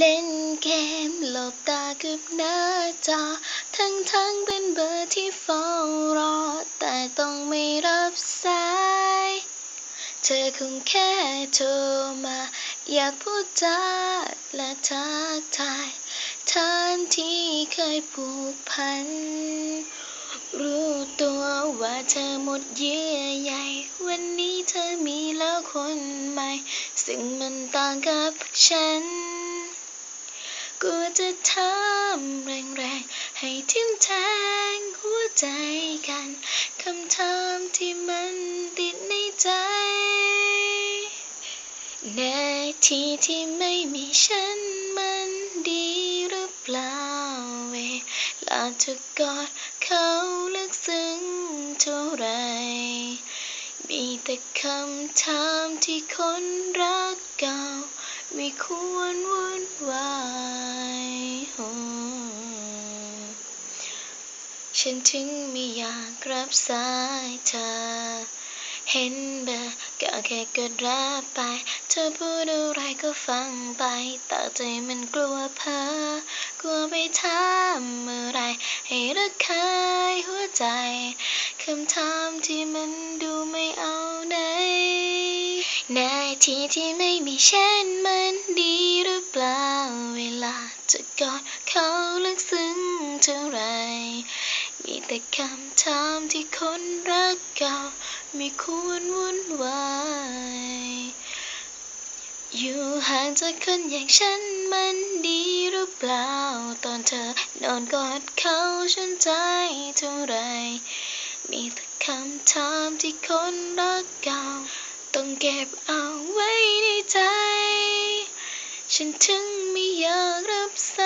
เล่นเกมหลบตากับหน้าจอ ทั้งทั้งๆเป็นเบอร์ที่เฝ้ารอ แต่ต้องไม่รับสาย เธอคงแค่โทรมา อยากพูดจาและทักทายแทนที่เคยผูกพัน รู้ตัวว่าเธอหมดเยื่อใยวันนี้เธอมีแล้วคนใหม่ ซึ่งมันต่างกับฉัน กลัวจะถามแรงๆ ให้ทิ่มแทงหัวใจกัน คำถามที่มันติดในใจในที่ที่ไม่มีฉันมันดีหรือเปล่าเวลาเธอกอดเขาลึกซึ้งเท่าไรมีแต่คำถามที่คนรักเก่า ไม่ควรวุ่นวายโอ้ ฉันถึงไม่อยากรับสายเธอ เห็นเบอร์ก็แค่กดรับไป เธอพูดอะไรก็ฟังไป แต่ใจมันกลัวเพ้อกลัวไปถามอไร ให้ระคายหัวใจคำถามที่มันดูไม่เอาไหนในที่ที่ไม่มีฉันมันดี คำถามที่คนรักเก่าไม่ควรวุ่นวายอยู่ห่างจากคนอย่างฉันมันดีหรือเปล่า ตอนเธอนอนกอดเขาฉันใจเท่าไร มีแต่คำถามที่คนรักเก่า ต้องเก็บเอาไว้ในใจ ฉันถึงไม่อยากรับส